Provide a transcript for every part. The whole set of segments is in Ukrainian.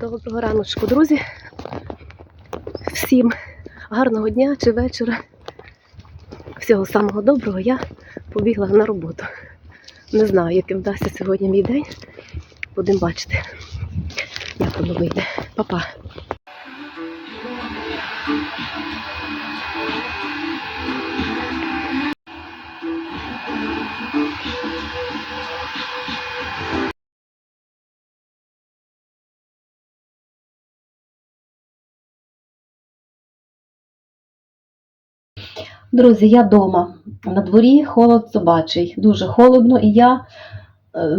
Доброго раночку, друзі. Всім гарного дня чи вечора. Всього самого доброго. Я побігла на роботу. Не знаю, яким вдасться сьогодні мій день. Будемо бачити, як воно вийде. Па-па. Друзі, я вдома. На дворі холод собачий. Дуже холодно, і я е,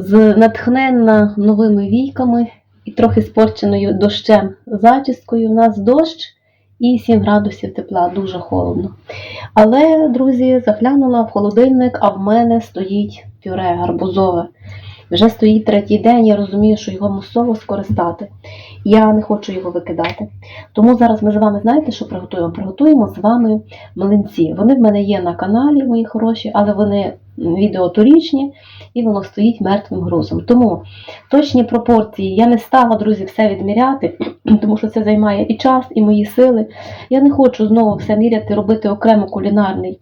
з натхненна новими війками і трохи спорченою дощем зачіскою. У нас дощ і 7 градусів тепла, дуже холодно. Але, друзі, заглянула в холодильник, а в мене стоїть пюре гарбузове. Вже стоїть третій день, я розумію, що його мусово скористати. Я не хочу його викидати. Тому зараз ми з вами знаєте, що приготуємо? Приготуємо з вами млинці. Вони в мене є на каналі, мої хороші, але вони відео торічні і воно стоїть мертвим грузом. Тому точні пропорції я не стала, друзі, все відміряти, тому що це займає і час, і мої сили. Я не хочу знову все міряти, робити окремо кулінарний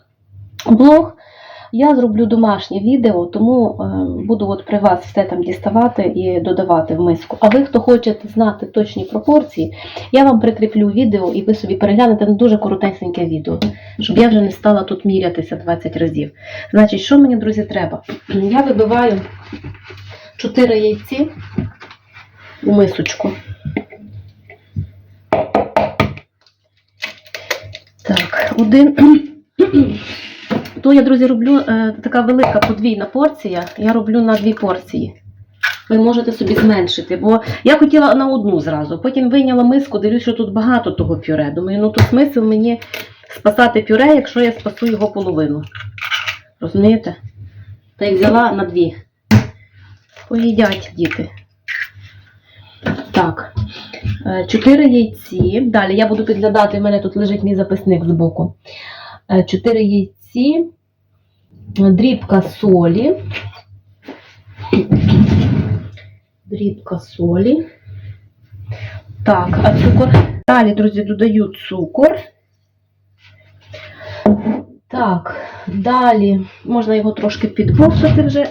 блог. Я зроблю домашнє відео, тому е, буду от при вас все там діставати і додавати в миску. А ви, хто хочете знати точні пропорції, я вам прикріплю відео і ви собі переглянете на дуже коротеньке відео, щоб я вже не стала тут мірятися 20 разів. Значить, що мені, друзі, треба? Я вибиваю 4 яйці у мисочку. Так, один. То я, друзі, роблю е, така велика подвійна порція. Я роблю на дві порції. Ви можете собі зменшити, бо я хотіла на одну зразу. Потім вийняла миску, дивлюсь, що тут багато того пюре. Думаю, ну тут смисл мені спасати пюре, якщо я спасу його половину. Розумієте? Та й взяла на дві. Поїдять діти. Так. Е, Чотири яйці. Далі я буду підглядати, в мене тут лежить мій записник збоку. Е, Чотири яйці, дрібка солі. Дрібка солі. Так, а цукор. Далі, друзі, додаю цукор. Так, далі можна його трошки підбовсати вже.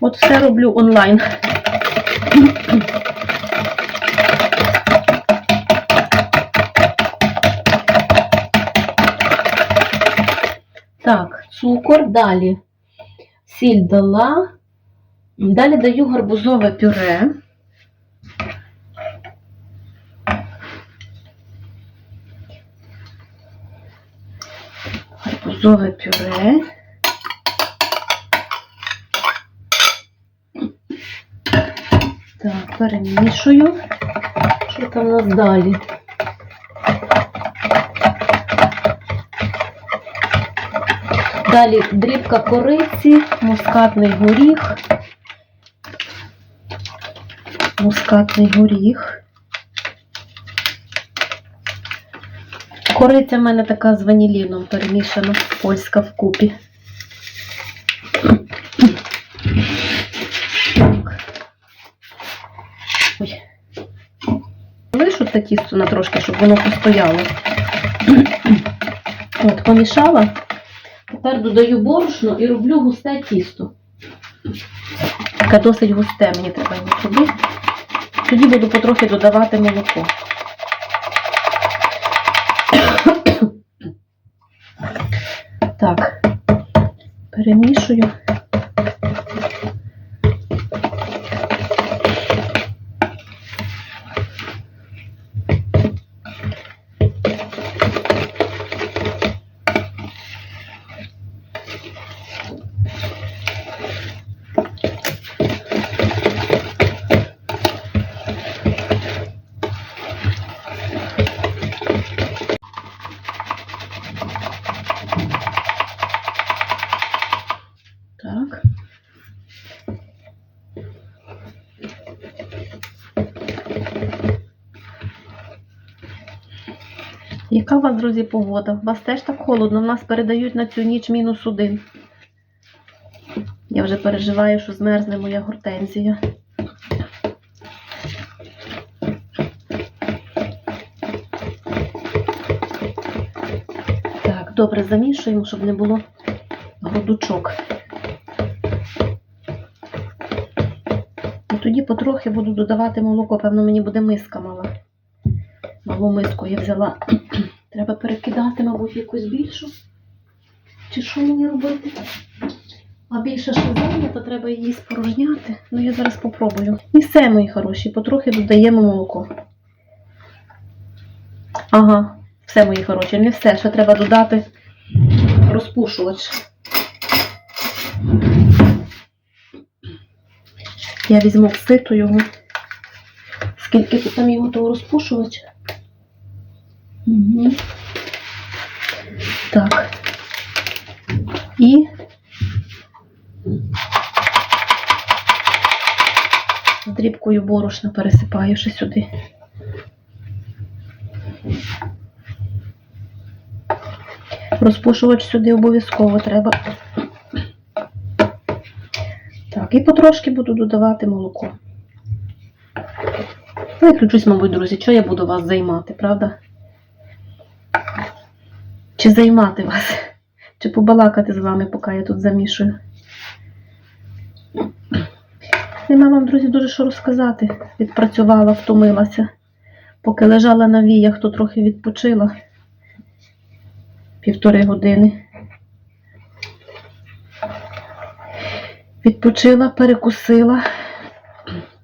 От все роблю онлайн. Так, цукор, далі сіль дала. Далі даю гарбузове пюре. Гарбузове пюре. Так, перемішую. Що там у нас далі? Далі дрібка кориці, мускатний горіх. Мускатний горіх. Кориця в мене така з ваніліном перемішана, польська вкупі. Ой. Лишу те тісто на трошки, щоб воно постояло. От, помішала. Тепер додаю борошно і роблю густе тісто. Таке досить густе мені треба його зробити. Тоді буду потрохи додавати молоко. Так, перемішую. Яка у вас, друзі, погода? У вас теж так холодно, у нас передають на цю ніч мінус один. Я вже переживаю, що змерзне моя гортензія. Так, добре замішуємо, щоб не було грудочок. І тоді потрохи буду додавати молоко. Певно, мені буде миска мала. Малу миску я взяла. Треба перекидати, мабуть, якусь більшу. Чи що мені робити? А більше що зайнята, треба її спорожняти. Ну, я зараз попробую. І все, мої хороші, потрохи додаємо молоко. Ага, все, мої хороші, не все. Ще треба додати розпушувач. Я візьму ситу його. Скільки тут там його того розпушувача? Угу. Так. І з дрібкою борошна пересипаю ще сюди. Розпушувач сюди обов'язково треба. Так, і потрошки буду додавати молоко. Виключусь, мабуть, друзі, що я буду вас займати, правда? Чи займати вас? Чи побалакати з вами, поки я тут замішую? Нема вам, друзі, дуже що розказати. Відпрацювала, втомилася. Поки лежала на віях, то трохи відпочила. Півтори години. Відпочила, перекусила.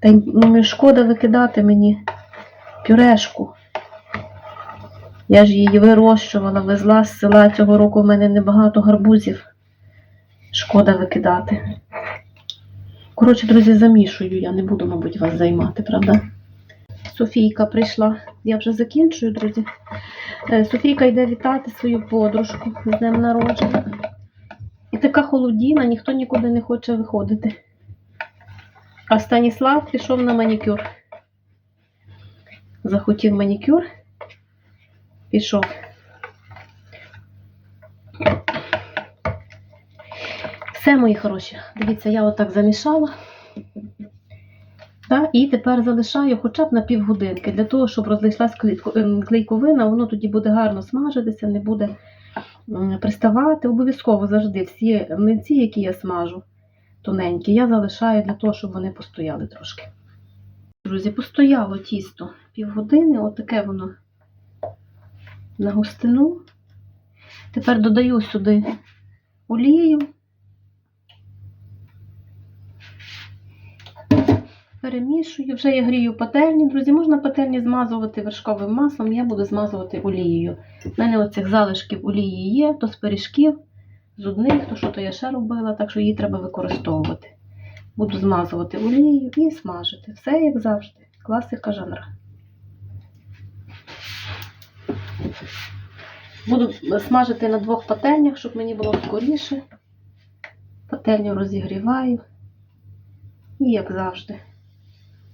Та й ну, шкода викидати мені пюрешку. Я ж її вирощувала, везла з села. Цього року в мене небагато гарбузів. Шкода викидати. Коротше, друзі, замішую, я не буду, мабуть, вас займати, правда? Софійка прийшла. Я вже закінчую, друзі. Е, Софійка йде вітати свою подружку з днем народження. І така холодіна, ніхто нікуди не хоче виходити. А Станіслав пішов на манікюр. Захотів манікюр. Пішов. Все, мої хороші. Дивіться, я отак замішала. Та, і тепер залишаю хоча б на півгодинки, для того, щоб розійшлась клейко- ем, клейковина, воно тоді буде гарно смажитися, не буде приставати. Обов'язково завжди всі млинці, які я смажу, тоненькі, я залишаю для того, щоб вони постояли трошки. Друзі, постояло тісто півгодини, отаке воно на густину. Тепер додаю сюди олію. Перемішую, вже я грію пательні. Друзі, можна пательні змазувати вершковим маслом, я буду змазувати олією. У мене оцих залишків олії є, то з пиріжків, з одних, то що то я ще робила, так що її треба використовувати. Буду змазувати олією і смажити. Все як завжди. Класика жанра. Буду смажити на двох пательнях, щоб мені було скоріше. Пательню розігріваю. І як завжди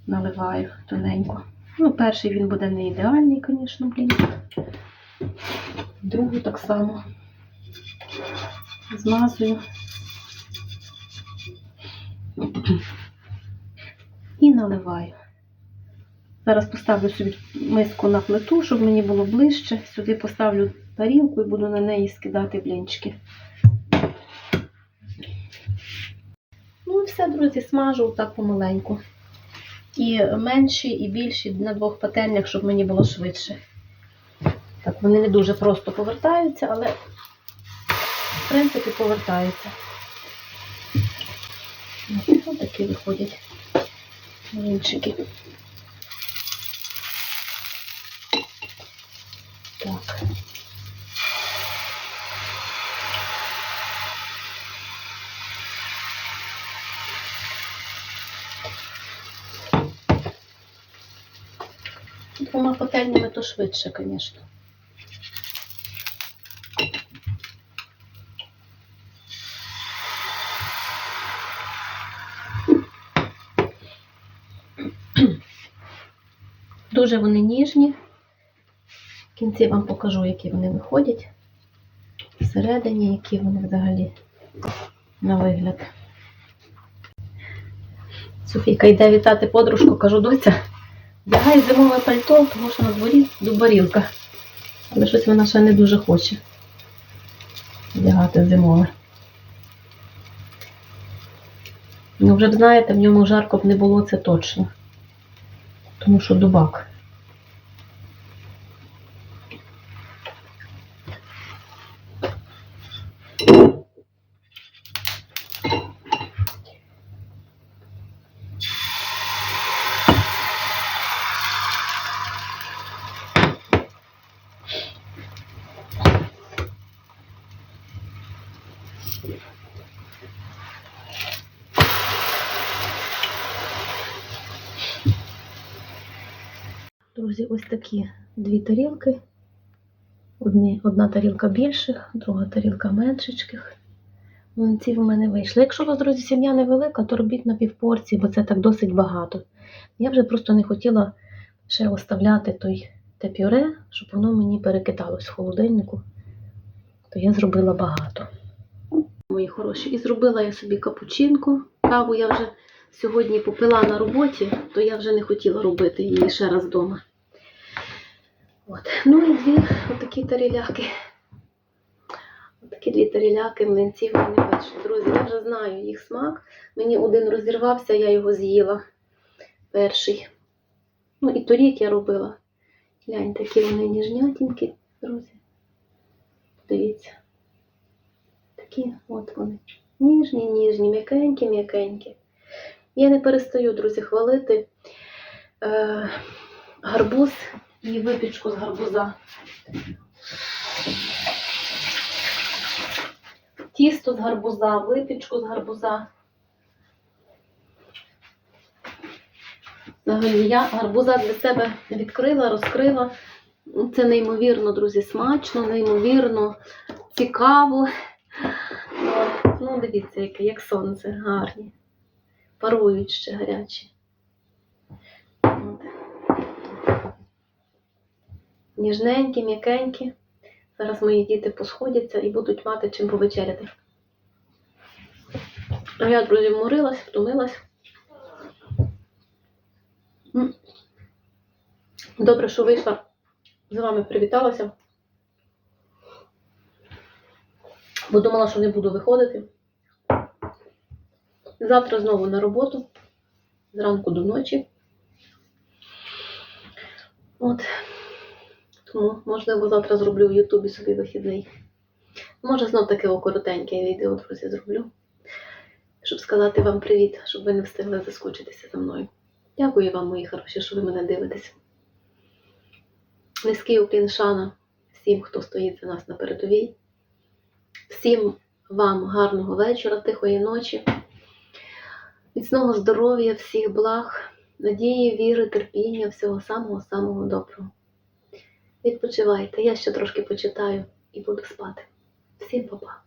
наливаю тоненько. Ну, перший він буде не ідеальний, звісно, блін. Другий так само змазую. І наливаю. Зараз поставлю собі миску на плиту, щоб мені було ближче. Сюди поставлю тарілку і буду на неї скидати блінчики. Ну і все, друзі, смажу так помаленьку. І менші, і більші на двох пательнях, щоб мені було швидше. Так, вони не дуже просто повертаються, але в принципі повертаються. Ось такі виходять вінчики. Швидше, звісно. Дуже вони ніжні. В кінці вам покажу, які вони виходять. Всередині, які вони взагалі на вигляд. Софійка йде вітати подружку, кажу, доця, вдягай зимове пальто, тому що на дворі дубарілка. Але щось вона ще не дуже хоче вдягати зимове. Ну, вже б знаєте, в ньому жарко б не було, це точно. Тому що дубак. Друзі, ось такі дві тарілки. Одні, одна тарілка більших, друга тарілка меншечких. Млинців у мене вийшли. Якщо у вас, друзі, сім'я невелика, то робіть на півпорції, бо це так досить багато. Я вже просто не хотіла ще оставляти той те пюре, щоб воно мені перекидалось в холодильнику. То я зробила багато. Мої хороші. І зробила я собі капучинку. Каву я вже сьогодні попила на роботі, то я вже не хотіла робити її ще раз вдома. От. Ну і дві отакі таріляки. Отакі дві таріляки млинців в мене вийшли. Друзі, я вже знаю їх смак. Мені один розірвався, я його з'їла. Перший. Ну і торік я робила. Гляньте, які вони ніжнятінькі, друзі. Дивіться. Такі от вони. Ніжні, ніжні, м'якенькі, м'якенькі. Я не перестаю, друзі, хвалити е, гарбуз і випічку з гарбуза. Тісто з гарбуза, випічку з гарбуза. Взагалі, я гарбуза для себе відкрила, розкрила. Це неймовірно, друзі, смачно, неймовірно цікаво. Ну, дивіться, яке, як сонце, гарні. Парують ще гарячі. Ніжненькі, м'якенькі. Зараз мої діти посходяться і будуть мати чим повечеряти. А я, друзі, вморилась, втомилась. Добре, що вийшла, з вами привіталася. Бо думала, що не буду виходити. Завтра знову на роботу. Зранку до ночі. От. Тому, можливо, завтра зроблю в Ютубі собі вихідний. Може, знов таке коротеньке відео, друзі, зроблю. Щоб сказати вам привіт, щоб ви не встигли заскучитися за мною. Дякую вам, мої хороші, що ви мене дивитесь. Низький уклін шана всім, хто стоїть за нас на передовій. Всім вам гарного вечора, тихої ночі, міцного здоров'я, всіх благ, надії, віри, терпіння, всього самого-самого доброго. Відпочивайте, я ще трошки почитаю і буду спати. Всім па-па.